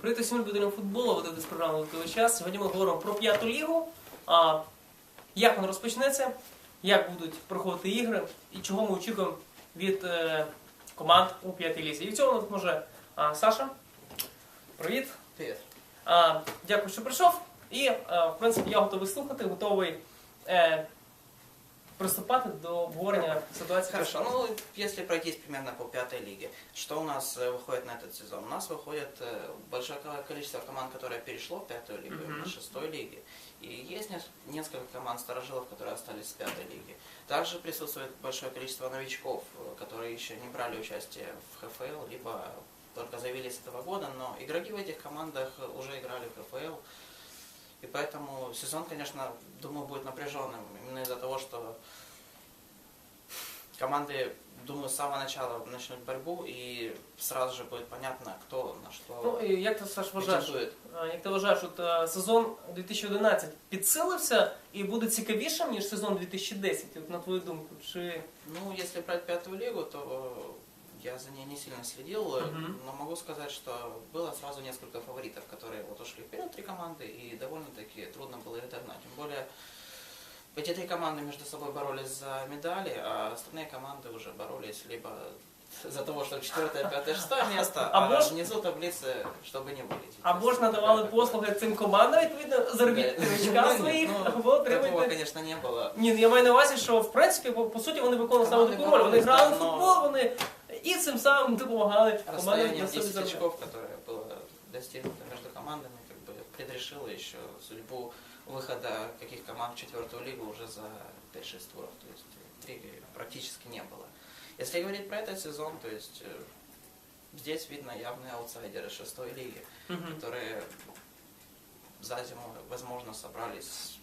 Привіт усім любителям футболу, ви дивитесь програму «Литовий час». Сьогодні ми говоримо про п'яту лігу. А, як вона розпочнеться, як будуть проходити ігри і чого ми очікуємо від е, команд у п'ятій лізі. І в цьому може а, Саша. Привіт. Привет. А, дякую, що прийшов. І, е, в принципі, я готовий слухати, готовий е, приступати до обговорення ситуації. Хорошо, ну если пройтись примерно по пятой лиге, что у нас э, выходит на этот сезон? У нас выходит э, большое ко- количество команд, которое перешло в пятую лигу, Мгм. на шестой лиге. И есть нес- несколько команд старожилов, которые остались в пятой лиге. Также присутствует большое количество новичков, э, которые еще не брали участие в ХФЛ, либо только заявились с этого года, но игроки в этих командах уже играли в ХФЛ И поэтому сезон, конечно, думаю, будет напряженным. Именно из-за того, что команды, думаю, с самого начала начнут борьбу, и сразу же будет понятно, кто на что Ну, і як ти Саш вважаєш? претендует. А, Як ти вважаєш, от е, сезон 2011 підсилився і буде цікавішим, ніж сезон 2010, от на твою думку? Чи Ну, если брать пятую лигу, то э, я за ней не сильно следил, э, Мгм. но могу сказать, что было сразу несколько фаворитов, которые вот ушли вперед, три команды, и довольно-таки трудно было их догнать. Тем более, эти три команды между собой боролись за медали, а остальные команды уже боролись либо за того, что четвертое, пятое, шестое место, а, Або ж- внизу таблицы, чтобы не вылететь. або ж надавали послуги цим командам, відповідно, заробіть новичка своїх, Ну, або Такого, отримайте. конечно, не было. Ні, ну, я маю на увазі, що в принципі, по, по суті, вони виконували саме Команди таку роль. Вони боролись, грали в да, но- футбол, вони допомагали командам Расстояние на в собі 10 заробляти. очков, которое было достигнуто между командами, как бы предрешило еще судьбу выхода каких команд в четвертую лигу уже за 5-6 туров. То есть интриги практически не было. Если говорить про этот сезон, то есть э, здесь видно явные аутсайдеры шестой лиги, Мгм. которые за зиму, возможно, собрались,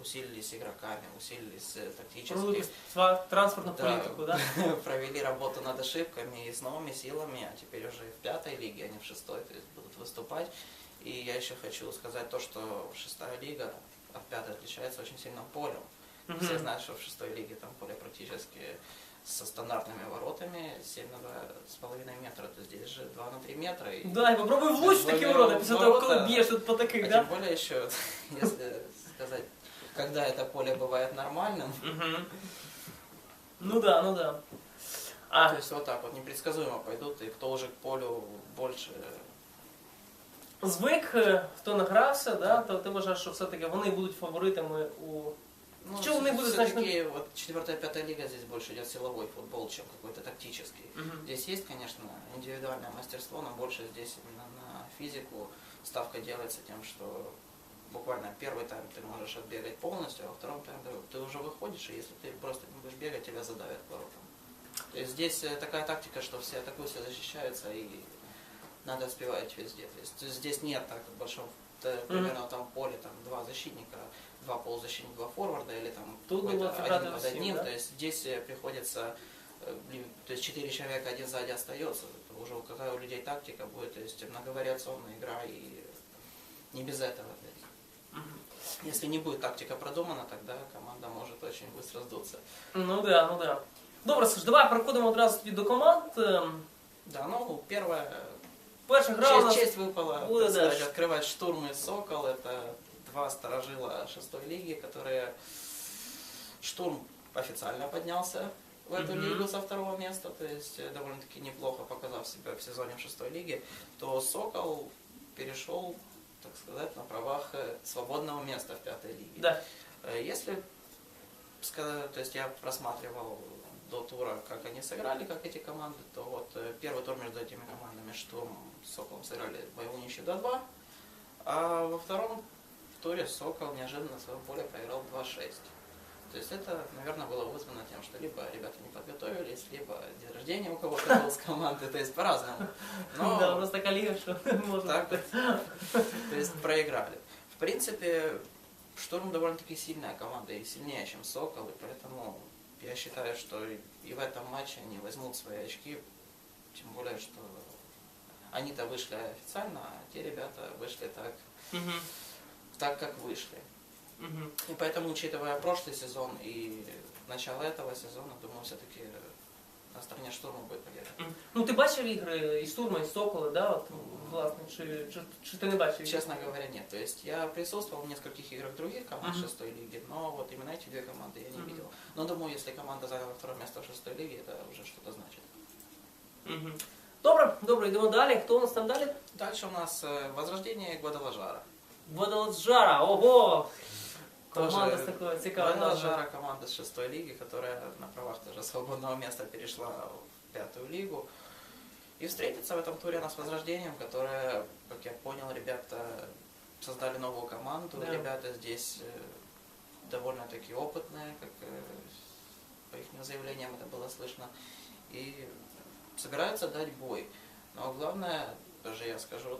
усилились игроками, усилились э, тактически. Провели сва- транспортну Да. політику, да? провели работу над ошибками и с новыми силами, а теперь уже и в пятой лиге, а не в шестой, то есть будут выступать. И я еще хочу сказать то, что шестая лига от пятой отличается очень сильно полем. Мгм. Все знают, что в шестой лиге там поле практически со стандартными воротами 7 на 2,5 метра, то здесь же 2 на 3 метра. И, Да, і попробуй влучити Це такі вони ворота після того, коли ворота. б'єш тут по а таких, тем да? более еще, если сказать, когда это поле бывает нормальным. Ну да, ну да. А, то есть вот так вот непредсказуемо пойдут, и кто уже к полю больше звик, хто награвся, да, то ти вважаєш, що все-таки вони будуть фаворитами у. Ну, Чего он и будет, значит, все-таки вот четвертая, пятая лига здесь больше идет силовой футбол, чем какой-то тактический. Мгм. Здесь есть, конечно, индивидуальное мастерство, но больше здесь именно на физику ставка делается тем, что буквально первый тайм ты можешь отбегать полностью, а во втором тайме ты уже выходишь, и если ты просто не будешь бегать, тебя задавят воротам. То есть здесь э, такая тактика, что все атакуют, все защищаются, и надо успевать везде. То есть здесь нет так в большом, э, примерно там поле, там два защитника, два полузащитника, два форварда, или там Тут было один под одним. да? То есть здесь э, приходится, блин, то есть четыре человека один сзади остается. Уже какая у людей тактика будет, то есть многовариационная игра и не без этого. Если не будет тактика продумана, тогда команда может очень быстро сдуться. Ну да, ну да. Добре, Саш, давай переходимо одразу тоді до команд. Ем, Да, ну, первая Перша гра у честь, нас честь выпала, Ой, так да. сказать, открывать штурм и Сокол. Это два старожила шестой лиги, которые... Штурм официально поднялся в эту Мгм. лигу со второго места, то есть э, довольно-таки неплохо показав себя в сезоне в шестой лиге, то Сокол перешел, так сказать, на правах э, свободного места в пятой лиге. Да. Э, Если то есть я просматривал до тура, как они сыграли, как эти команды, то вот э, первый тур между этими командами Штурм с Соколом сыграли боевую ничью 2-2, а во втором туре Сокол неожиданно на своем поле проиграл 2-6. То есть это, наверное, было вызвано тем, что либо ребята не подготовились, либо день рождения у кого-то был с команды, то есть по-разному. Но Да, така ліга, що можна. так то есть проиграли. В принципе, Штурм довольно-таки сильная команда и сильнее, чем Сокол, и поэтому я считаю, что и- в этом матче они возьмут свои очки, тем более, что они-то вышли официально, а те ребята вышли так, так как вышли. Мгм. И поэтому, учитывая прошлый сезон и начало этого сезона, думаю, все-таки на стороне штурма будет победа. Мгм. Ну ти бачив ігри і Штурма, і Сокола, да? От, власне, чи, чи, чи ти не бачив? їх? Честно говоря, нет. То есть я присутствовал в нескольких играх других команд Мгм. шестой лиги, но вот именно эти две команды я не Мгм. видел. Но думаю, если команда заняла второе место в шестой лиге, это уже что-то значит. Мгм. Добре, добре, йдемо далі. Хто у нас там далі? Дальше у нас э, Возрождение Гвадалажара. Водоладжара, ого! Команда Тоже з такою цікавою назвою. Гвадалажара команда с шестой лиги, которая на правах тоже свободного места перешла в пятую лигу. И встретится в этом туре она с Возрождением, которое, как я понял, ребята создали новую команду. Да. Ребята здесь э, довольно-таки опытные, как э, по их заявлениям это было слышно. И собираются дать бой. Но главное, даже я скажу,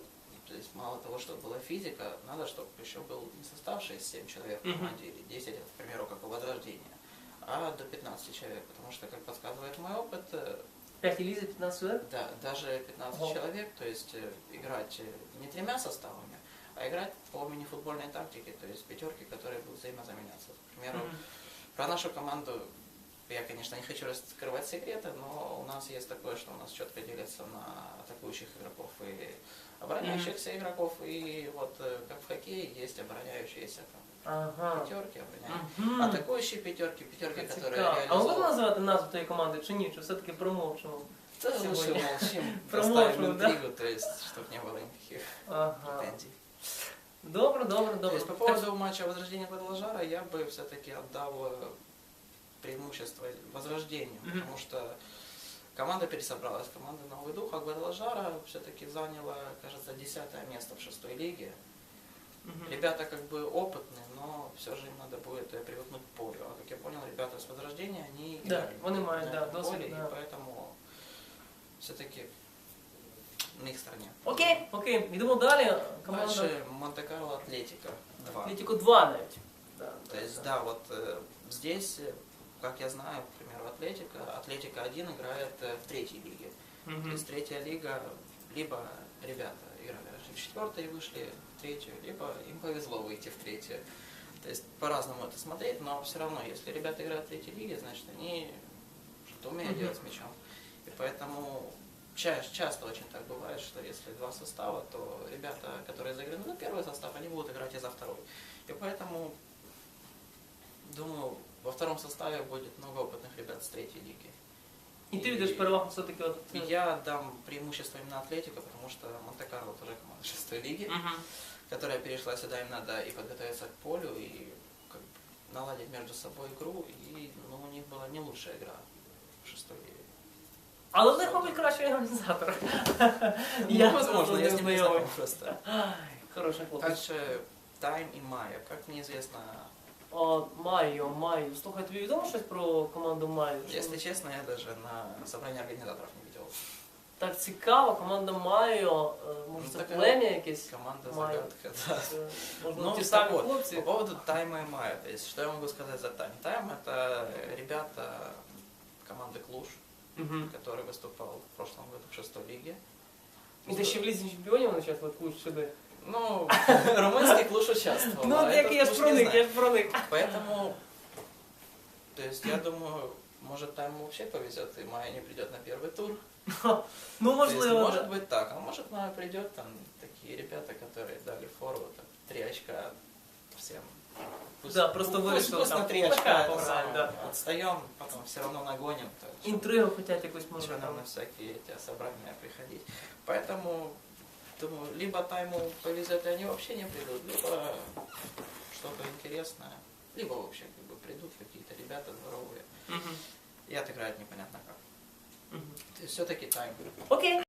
то есть мало того, что была физика, надо, чтобы еще был не состав 6-7 человек в Мгм. команде или 10, к примеру, как у Возрождения, а до 15 человек. Потому что, как подсказывает мой опыт, э, П'ятій лізі 15 удар? да, даже 15 Ого. человек, то есть э, играть э, не тремя составами, а играть по мини-футбольной тактике, то есть пятерки, которые будут взаимозаменяться. К примеру, Мгм. про нашу команду я, конечно, не хочу раскрывать секреты, но у нас есть такое, что у нас четко делится на атакующих игроков и обороняющихся игроков. И вот э, как в хоккее есть обороняющиеся там, Ага. пятерки, обороняющие. Мгм. Атакующие пятерки, пятерки, Це которые цікаво. А ви будете реализовывают. називати назву тої команди чи ні? Чи все-таки промовчимо? Да, лучше сегодня? молчим, Промоушен, оставим да? интригу, то есть, чтобы не было никаких Ага. претензий. Добре, добре, То добре. есть по поводу матча Возрождения Гвадалажара я бы все-таки отдал э, преимущество Возрождению, Мгм. потому что команда пересобралась, команда Новый Дух, а Гвадалажара все-таки заняла, кажется, десятое место в шестой лиге. Мгм. Ребята как бы опытные, но все же им надо будет э, привыкнуть к полю. А как я понял, ребята с Возрождения, они Да, играли вони на мають, да, этом досвід, поле, да. и поэтому все-таки на их стороне. Окей, окей, йдемо далі. Команда Дальше Монте-Карло Атлетика 2. Атлетико 2 навіть. Да, То есть, да, вот э, здесь, э, как я знаю, к примеру, Атлетика, Атлетика 1 играет э, в третьей лиге. То Мгм. есть третья лига, либо ребята играли в четвертой и вышли в третью, либо им повезло выйти в третью. То есть по-разному это смотреть, но все равно, если ребята играют в третьей лиге, значит они что-то умеют Мгм. делать с мячом. И поэтому ча- часто очень так бывает, что если два состава, то ребята, которые заиграли за первый состав, они будут играть и за второй. И поэтому, думаю, во втором составе будет много опытных ребят с третьей лиги. І ти віддаєш перевагу все-таки от. И Я дам преимущество именно Атлетико, потому что Монте-Карло тоже команда шестой лиги, Мгм. которая перешла сюда, им надо и подготовиться к полю, и как бы наладить между собой игру, и ну, у них была не лучшая игра в шестой лиге. Але в них, мабуть, кращий організатор. Ну, возможно, з я ним с ним не знайомий. знаком просто. Ай, Хороший хлопець. Дальше Тайм и Майя. Как мне известно, О, Майо, Майо. Слухай, тобі відомо щось про команду Майо? Що если честно, я даже на собрании организаторов не видел. Так цікаво, команда Майо, е, може Ну, це така плем'я якесь? Команда Майо. загадка, да. Це, Можливо, Ну, ті так самі вот, хлопці? По поводу Тайма и Майя, то есть, что я могу сказать за Тайм? Тайм это ребята команды Клуш, Мгм. который выступал в прошлом году в шестой лиге. І ти ще в лізі чемпіонів вони зараз латкують сюди. Ну, румынский Клуш участвовал. Ну, а як этот я ж проник, я ж проник. Поэтому, то есть, я думаю, может, Тайму вообще повезет, и Майя не придет на первый тур. Ну, То есть, можливо, может быть так, а может Майя придет, там, такие ребята, которые дали фору, там, три очка всем. Пусть- Да, просто пусть- вырастил пусть там на три очка самое, да. отстаем, потом все равно нагоним. так Інтригу хочуть якусь Зачем нам там. на всякие эти собрания приходить? Поэтому, думаю, либо Тайму повезет, и они вообще не придут, либо что-то интересное, либо вообще как бы придут какие-то ребята здоровые Мгм. и отыграют непонятно как. Есть все-таки Тайм. Окей.